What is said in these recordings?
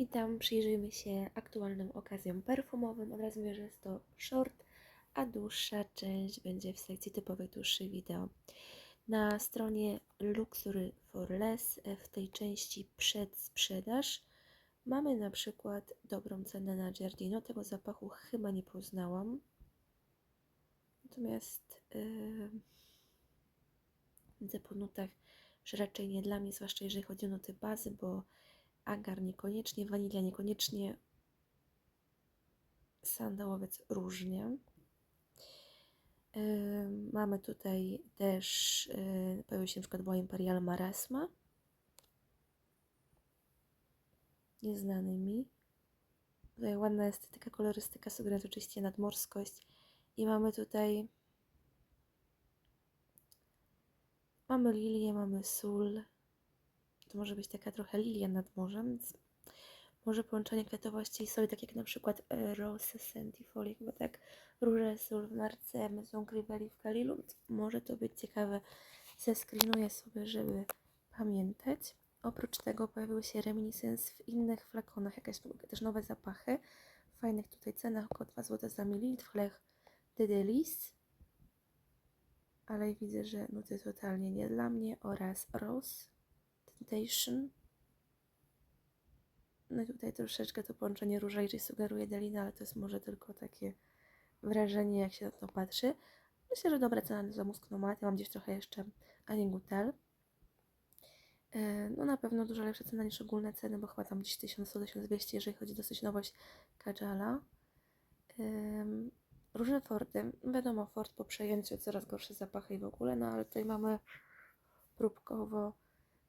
I tam przyjrzyjmy się aktualnym okazjom perfumowym. Od razu mówię, że jest to short, a dłuższa część będzie w sekcji typowych dłuższych wideo. Na stronie Luxury for Less e, w tej części przedsprzedaż mamy na przykład dobrą cenę na Giardino. Tego zapachu chyba nie poznałam. Natomiast yy, widzę po nutach, że raczej nie dla mnie, zwłaszcza jeżeli chodzi o nuty bazy, bo agar niekoniecznie, wanilia niekoniecznie, sandałowiec różnie. Mamy tutaj też, yy, pojawił się na przykład była Imperial Marasma. Nieznany mi. Tutaj ładna estetyka, kolorystyka, sugeruje oczywiście nadmorskość. I mamy tutaj mamy lilię, mamy sól. To może być taka trochę lilia nad morzem, więc może połączenie kwiatowości i soli, tak jak na przykład e, Rose Centifolie, chyba tak Róże Sól w marce Maison Crivelli w Kalilu. Może to być ciekawe. Zeskrinuję sobie, żeby pamiętać. Oprócz tego pojawiły się reminiscence w innych flakonach, jakieś też nowe zapachy. W fajnych tutaj cenach, około 2 zł za mililitr. Chlech de Delice. Ale widzę, że nuty totalnie nie dla mnie. Oraz Rose Temptation. No i tutaj troszeczkę to połączenie róża i sugeruje Delina, ale to jest może tylko takie wrażenie, jak się na to patrzy. Myślę, że dobra cena za musknomat. Ja mam gdzieś trochę jeszcze Annie Gutel. E, No na pewno dużo lepsza cena niż ogólne ceny, bo chyba tam gdzieś 1100-1200, jeżeli chodzi o dosyć nowość Kajala. Różne Fordy. Wiadomo, Ford po przejęciu coraz gorsze zapachy i w ogóle, no ale tutaj mamy próbkowo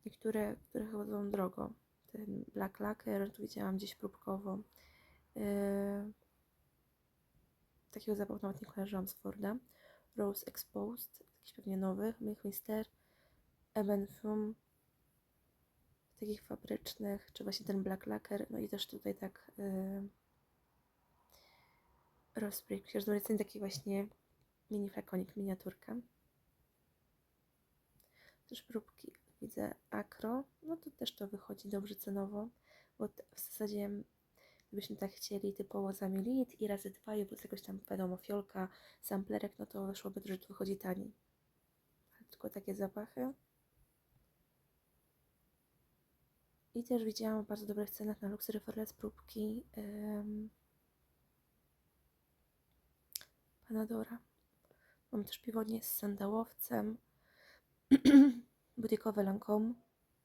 niektóre, które chodzą drogo. Ten Black Lacquer, tu widziałam gdzieś próbkowo. Yy, takiego zapachu nawet nie kojarzyłam z Forda. Rose Exposed, jakiś pewnie nowy. Mister, Eben Fum, takich fabrycznych, czy właśnie ten Black Lacquer, no i też tutaj tak yy, Rose Przecież do taki właśnie mini flakonik, miniaturka. Też próbki widzę akro, no to też to wychodzi dobrze cenowo, bo w zasadzie gdybyśmy tak chcieli typowo za mililitr i razy dwa i plus jakoś tam wiadomo fiolka, samplerek, no to wyszłoby, że to wychodzi taniej. Ale tylko takie zapachy. I też widziałam w bardzo dobrych cenach na Luxury for Less próbki ym, Panadora. Mam też piwodnie z sandałowcem. Butikowe Lancome.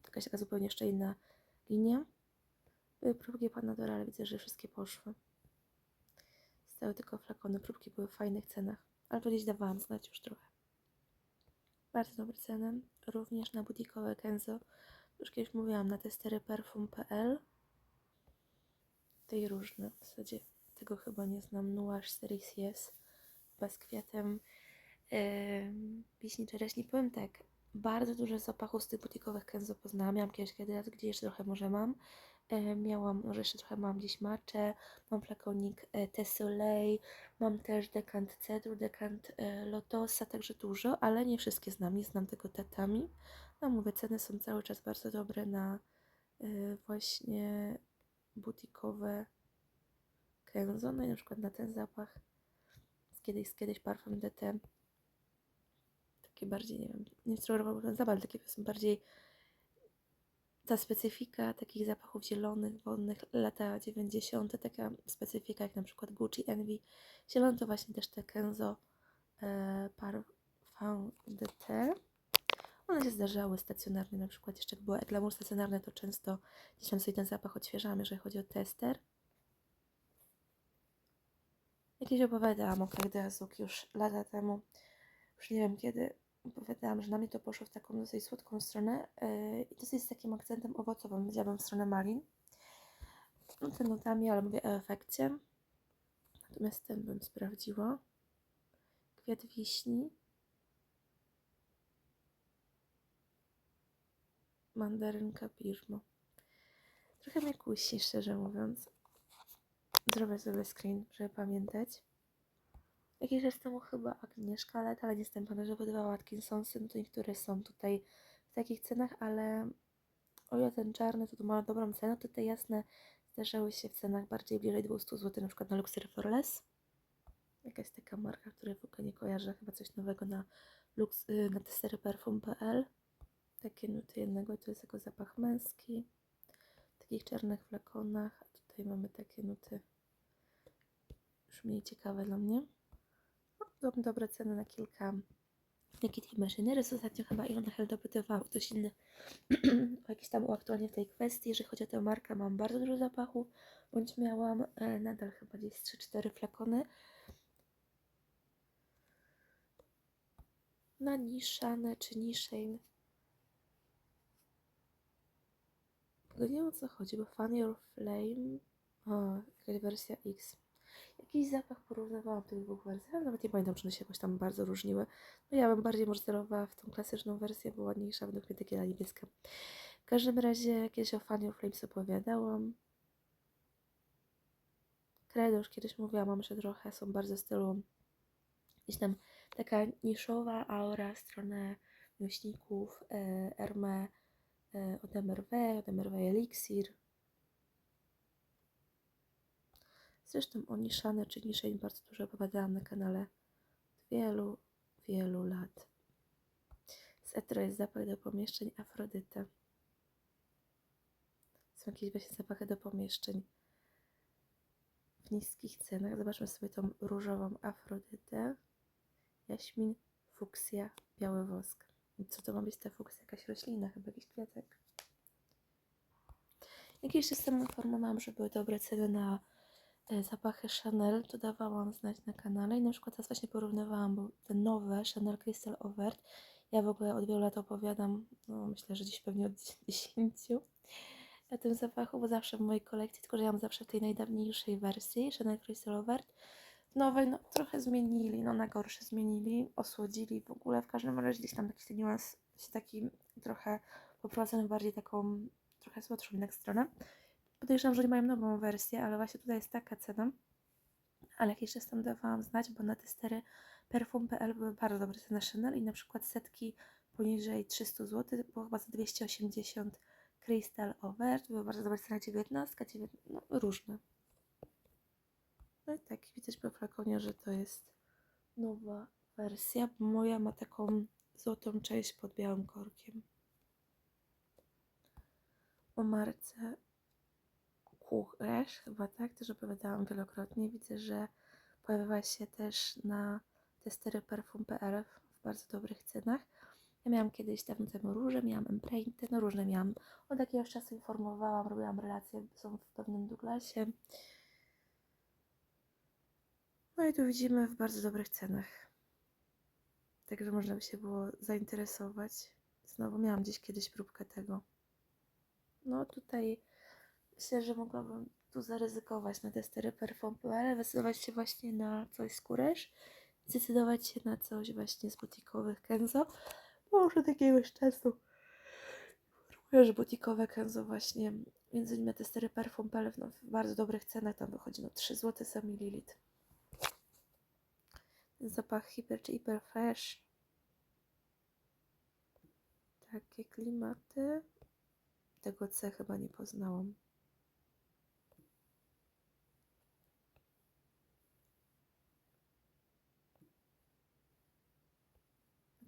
Jakaś taka zupełnie jeszcze inna linia. Były próbki Panadora, ale widzę, że wszystkie poszły. Stały tylko flakony. Próbki były w fajnych cenach. Ale to gdzieś dawałam znać już trochę. Bardzo dobre ceny. Również na butikowe Kenzo. Już kiedyś mówiłam na testeryperfum.pl. Tej różne. W zasadzie tego chyba nie znam. Nuaż Series Yes. Chyba z kwiatem yy, wiśni czereśni. Powiem tak, bardzo dużo zapachów z tych butikowych Kenzo poznałam. Miałam kiedyś kiedy raz, gdzie jeszcze trochę może mam. E, miałam, może jeszcze trochę mam gdzieś macze, mam flakonik e, Tessoleil, mam też dekant cedru, dekant e, lotosa, także dużo, ale nie wszystkie znam, nie znam tego tatami. No mówię, ceny są cały czas bardzo dobre na e, właśnie butikowe Kenzo, no i na przykład na ten zapach z kiedyś, z kiedyś Parfum DT takie bardziej, nie wiem, nie sugerował ten zapach, ale takie są bardziej ta specyfika takich zapachów zielonych, wodnych, lata 90., taka specyfika jak na przykład Gucci Envy. Zielony to właśnie też te Kenzo e, Parfum DT. One się zdarzały stacjonarnie, na przykład jeszcze jak była glamour stacjonarny, to często gdzieś tam sobie ten zapach odświeżałam, jeżeli chodzi o tester. Jakieś opowiadałam o Kardasuk już lata temu, już nie wiem kiedy, opowiadałam, że na mnie to poszło w taką dosyć słodką stronę yy, i dosyć z takim akcentem owocowym, powiedziałabym w stronę malin. No ten nutami, ale mówię o efekcie. Natomiast ten bym sprawdziła. Kwiat wiśni. Mandarynka Birmo. Trochę mnie kusi, szczerze mówiąc. Zrobię sobie screen, żeby pamiętać. Jakiś czas temu chyba Agnieszka ale nie jestem pewna, że wydawała Atkinsonsy, no to niektóre są tutaj w takich cenach, ale o ile ten czarny to, ma dobrą cenę, to te jasne zdarzały się w cenach bardziej bliżej 200 zł, na przykład na Luxury for Less. Jakaś taka marka, której w ogóle nie kojarzę, chyba coś nowego na, lux, y, na testeryperfum.pl. Takie nuty jednego, to jest jego zapach męski, w takich czarnych flakonach, a tutaj mamy takie nuty już mniej ciekawe dla mnie. Są dobre ceny na kilka Naked Machinery. Ostatnio chyba Ilona Hell dopytywała ktoś inny o jakieś tam uaktualnienie w tej kwestii. Jeżeli chodzi o tę markę, mam bardzo dużo zapachu, bądź miałam e, nadal chyba gdzieś 3-4 flakony. Na niszane czy niszej. Nie wiem o co chodzi, bo Fan Your Flame. O, wersja X. Jakiś zapach porównywałam tych dwóch wersji, ale nawet nie pamiętam, czy one się jakoś tam bardzo różniły. No ja bym bardziej może w tą klasyczną wersję, bo ładniejsza, według mnie takie niebieska. W każdym razie kiedyś o Fan Your Flames opowiadałam. Credo już kiedyś mówiłam, mam, że trochę są bardzo stylu gdzieś tam taka niszowa aura w stronę miłośników e, Hermé e, od MRW, od MRW Elixir. Zresztą o niszane czy niszeń bardzo dużo opowiadałam na kanale wielu, wielu lat. Z Etro jest zapach do pomieszczeń Afrodyta. Są jakieś właśnie zapachy do pomieszczeń w niskich cenach. Zobaczmy sobie tą różową Afrodytę. Jaśmin, fuksja, biały wosk. Co to ma być ta fuksja? Jakaś roślina, chyba jakiś kwiatek. Jak jeszcze sam informowałam, że były dobre ceny na zapachy Chanel, to dawałam znać na kanale i na przykład teraz właśnie porównywałam, te nowe Chanel Crystal Overt, ja w ogóle od wielu lat opowiadam, no myślę, że dziś pewnie od 10 o tym zapachu, bo zawsze w mojej kolekcji, tylko że ja mam zawsze w tej najdawniejszej wersji Chanel Crystal Overt, nowej no trochę zmienili, no na gorsze zmienili, osłodzili w ogóle, w każdym razie gdzieś tam taki niuans się taki trochę poprowadzony bardziej taką trochę słodszą jednak stronę. Podejrzewam, że oni mają nową wersję, ale właśnie tutaj jest taka cena. Ale jak jeszcze tam dawałam znać, bo na testery perfum.pl były bardzo dobre ceny Chanel i na przykład setki poniżej 300 zł, było chyba za 280 Crystal Overt, były bardzo dobre ceny 19, 19 no różne. No i tak widać po flakonie, że to jest nowa wersja, bo moja ma taką złotą część pod białym korkiem. O marce Kuchresz, chyba tak, też opowiadałam wielokrotnie. Widzę, że pojawiła się też na testery perfum.pl w bardzo dobrych cenach. Ja miałam kiedyś dawno temu róże, miałam empreinty, no różne miałam. Od jakiegoś czasu informowałam, robiłam relacje, są w pewnym Douglasie. No i tu widzimy w bardzo dobrych cenach. Także można by się było zainteresować. Znowu miałam gdzieś kiedyś próbkę tego. No tutaj myślę, że mogłabym tu zaryzykować na testery perfum.pl, zdecydować się właśnie na coś z kuresz, zdecydować się na coś właśnie z butikowych Kenzo, bo już od jakiegoś czasu że butikowe Kenzo właśnie, między innymi testery perfum.pl no, w bardzo dobrych cenach, tam wychodzi no 3 zł za mililitr. Zapach hiper czy hiper fresh. Takie klimaty. Tego C chyba nie poznałam.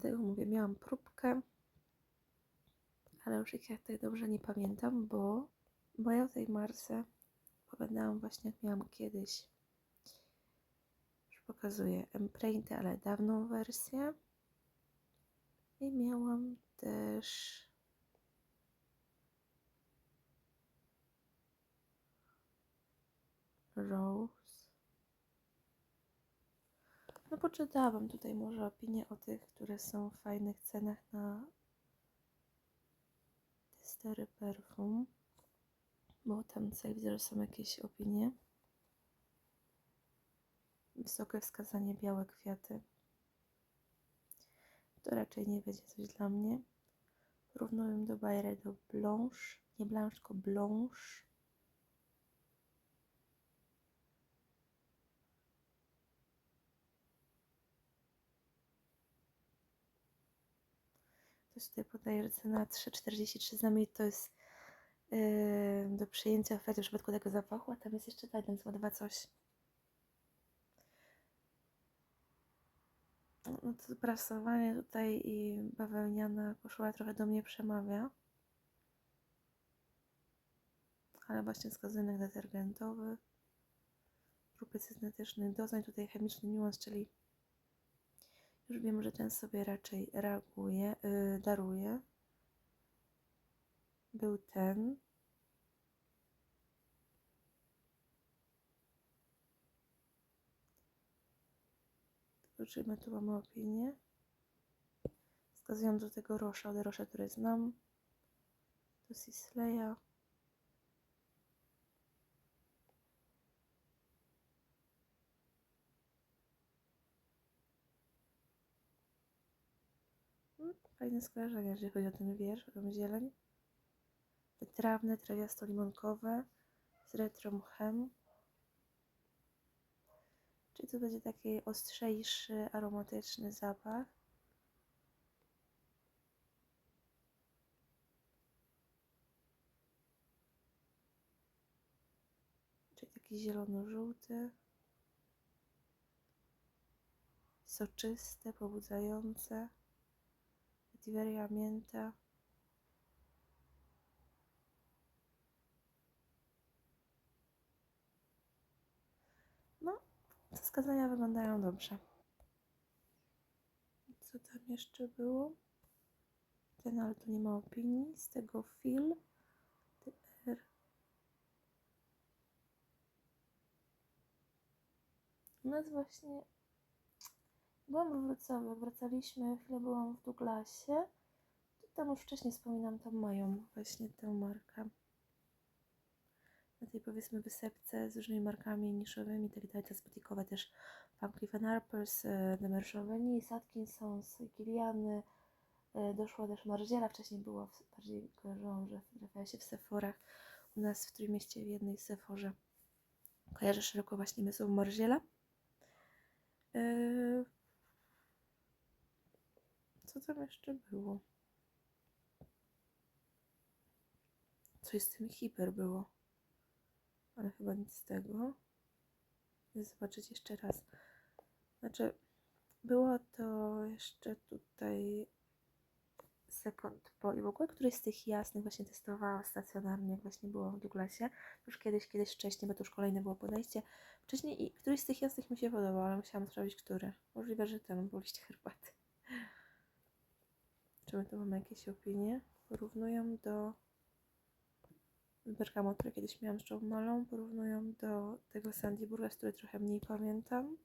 Dlatego mówię, miałam próbkę, ale już ich jak tak dobrze nie pamiętam, bo, bo ja o tej marce opowiadałam właśnie jak miałam kiedyś. Już pokazuję Empreinty, ale dawną wersję. I miałam też Rose. No poczytałam tutaj może opinie o tych, które są w fajnych cenach na testery perfum. Bo tam tutaj widzę, że są jakieś opinie. Wysokie wskazanie, białe kwiaty. To raczej nie będzie coś dla mnie. Porównuję do Bayre do Blanche. Nie Blanche, tylko Blanche. Ktoś tutaj podaje, że cena 3,43 za ml to jest yy, do przyjęcia oferty w przypadku tego zapachu, a tam jest jeszcze więc dwa coś. No to prasowanie tutaj i bawełniana koszula trochę do mnie przemawia. Ale właśnie wskazunek detergentowy, grupy syntetycznych doznań, tutaj chemiczny niuans, czyli już wiem, że ten sobie raczej reaguje, yy, daruje. Był ten. Zobaczymy, tu mamy opinię. Wskazują do tego Rosza, od Rosza, który znam. Do Sisleya. Fajne skojarzenia, jeżeli chodzi o ten wiersz, o zieleń. Wytrawne, trawiasto-limonkowe z retromchem. Czyli to będzie taki ostrzejszy, aromatyczny zapach. Czyli taki zielono-żółty. Soczyste, pobudzające. Vetiveria mięta. No, wskazania wyglądają dobrze. Co tam jeszcze było? Ten, ale tu nie ma opinii. Z tego. TR. U nas właśnie... Byłam w Wrocławiu, wracaliśmy, chwilę byłam w Douglasie. Tam już wcześniej wspominam, tam mają właśnie tę markę. Na tej powiedzmy wysepce z różnymi markami niszowymi, tak dalej, te butikowe też Van Cleef Arpels, e, Demer Chauveny, Atkinsons, Kiliany. E, Doszła też Marziela, wcześniej było, w- bardziej kojarzyłam, że trafiała się w Sephorach. U nas w Trójmieście w jednej Sephorze. Kojarzę szeroko właśnie mysł Marziela. E, Co tam jeszcze było? Coś z tym hiper było. Ale chyba nic z tego. Zobaczyć jeszcze raz. Znaczy, było to jeszcze tutaj Second Po i w ogóle któryś z tych jasnych właśnie testowałam stacjonarnie, jak właśnie było w Douglasie. Już kiedyś, kiedyś wcześniej, bo to już kolejne było podejście. Wcześniej i któryś z tych jasnych mi się podobał, ale musiałam sprawdzić, który. Możliwe, że ten był liść herbaty. Czy tu mamy jakieś opinie? Porównują do Bergamo, które kiedyś miałam z Joe Malą, porównują do tego Sandy Burgers, który trochę mniej pamiętam.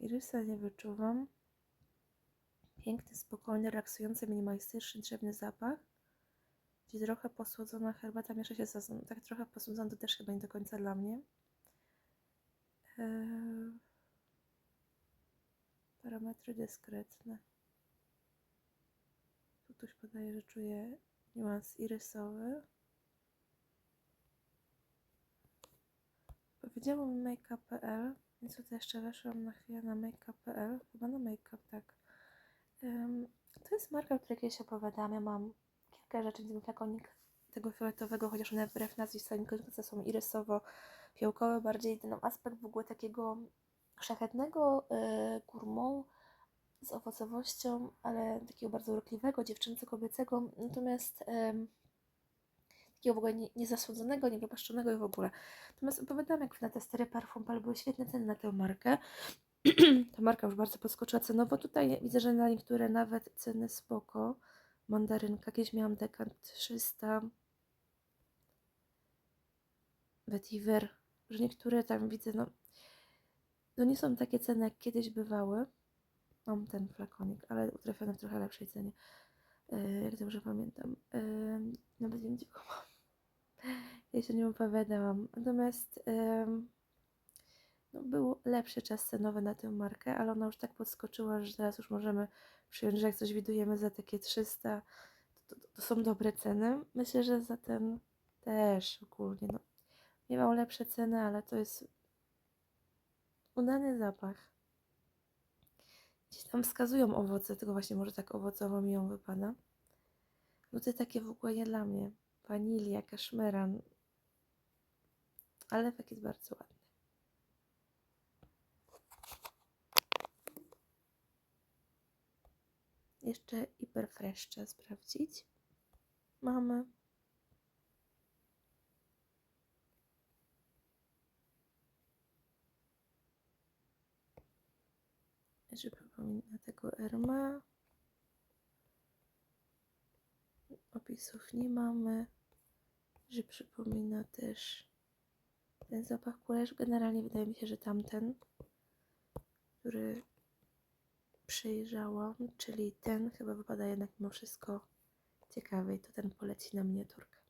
Irysa nie wyczuwam. Piękny, spokojny, relaksujący, minimalistyczny, drzewny zapach. Gdzie trochę posłodzona herbata miesza się z tak trochę posłodzona, to też chyba nie do końca dla mnie. Eee, parametry dyskretne. Tu ktoś podaje, że czuje niuans irysowy. Powiedziałam make-up.pl, więc tutaj jeszcze weszłam na chwilę na make-up.pl, chyba na make-up, tak. Em, to jest marka, o której kiedyś opowiadałam. Ja mam kilka rzeczy, w tym flakonik tego fioletowego, chociaż one wbrew nazwie nie są irysowo-fiołkowe, bardziej ten aspekt w ogóle takiego szlachetnego y, gourmand z owocowością, ale takiego bardzo urokliwego, dziewczęco-kobiecego, natomiast em, takiego w ogóle nie, niezasłodzonego, niepropaszczonego i w ogóle. Natomiast opowiadam, jak na te stare parfum ale były świetne ceny na tę markę. Ta marka już bardzo podskoczyła cenowo. Tutaj widzę, że na niektóre nawet ceny spoko. Mandarynka, kiedyś miałam dekant 300. Vetiver, że niektóre tam widzę, no, no nie są takie ceny, jak kiedyś bywały. Mam ten flakonik, ale utrafiony w trochę lepszej cenie. Yy, jak dobrze pamiętam. Yy, nawet nie wiem, gdzie go mam. Ja się nie opowiadałam. Natomiast yy, no, był lepszy czas cenowy na tę markę, ale ona już tak podskoczyła, że teraz już możemy przyjąć, że jak coś widujemy za takie 300, to, to, to są dobre ceny. Myślę, że za ten też ogólnie, no, Miewał lepsze ceny, ale to jest udany zapach. Gdzieś tam wskazują owoce, tylko właśnie może tak owocowo mi ją wypada. Nuty takie w ogóle nie dla mnie. Wanilia, kaszmeran. Ale efekt jest bardzo ładny. Jeszcze hiperfresh trzeba sprawdzić. Mamy. Jeszcze przypomina tego Erma. Opisów nie mamy. Że przypomina też ten zapach kulesz. Generalnie wydaje mi się, że tamten, który przyjrzałam, czyli ten chyba wypada jednak mimo wszystko ciekawiej, to ten poleci na miniaturkę.